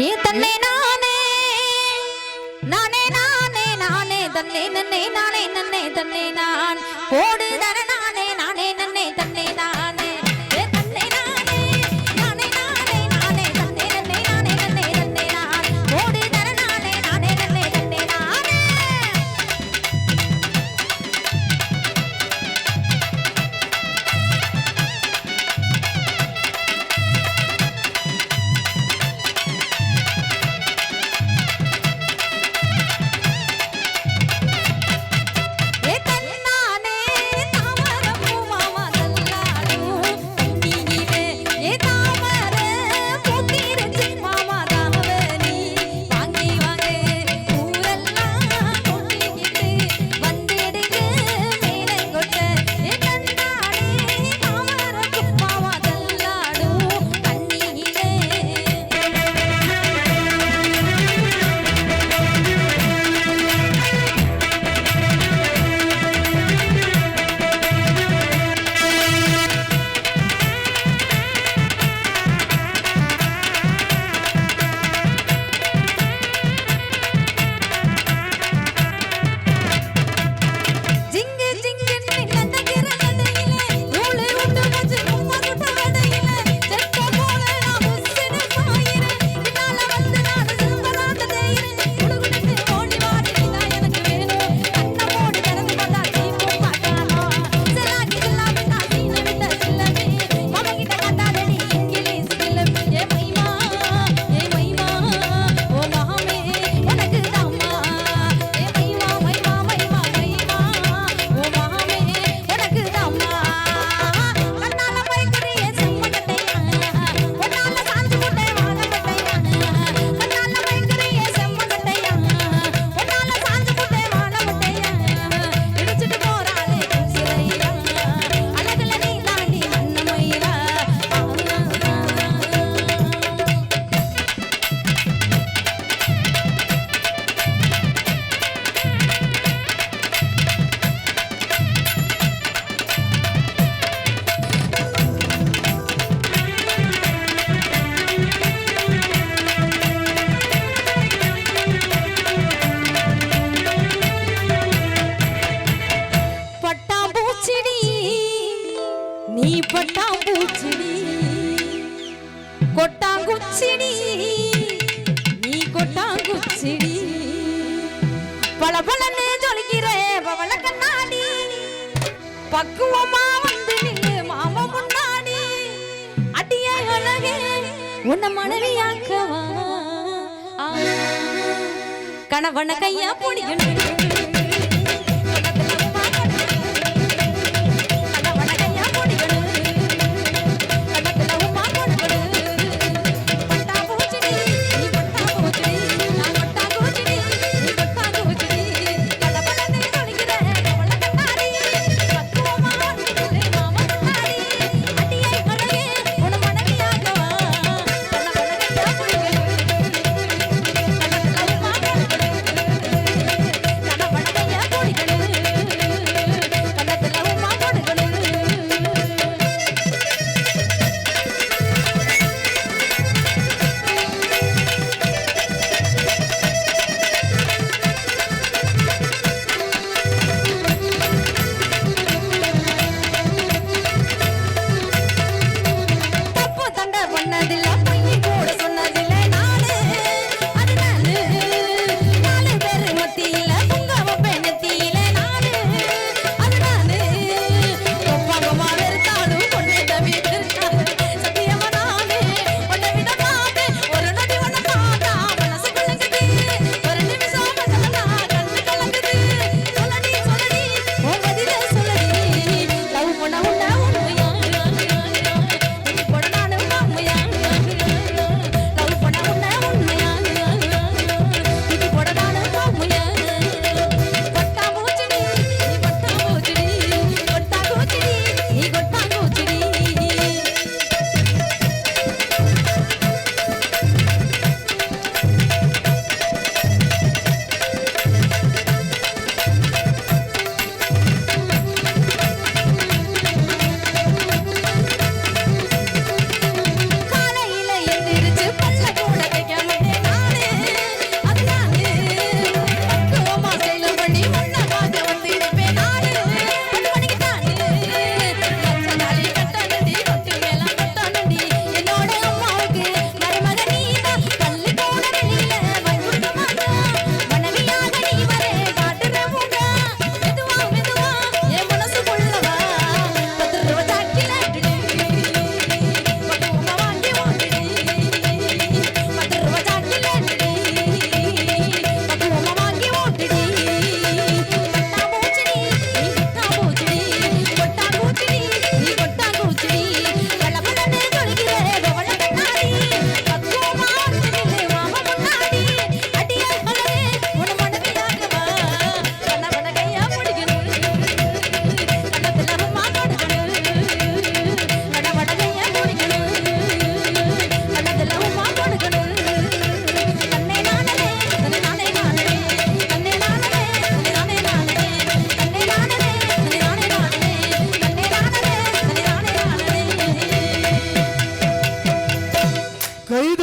ஏன் தன்னை நானே நானே நானே நானே தன்னை நன்னை நானே நன்னை தன்னை நான். போடு தரண గుచ్చిడి నీ కొట్టా గుచ్చిడి పలపలనే జొలిగిరే పవల కన్నాడి పక్కువ మా వంది నిన్ను మామ మున్నాడి అటియే అలగే ఉన్న மனைவியாக்கவா கணவன கையா பொடியணும்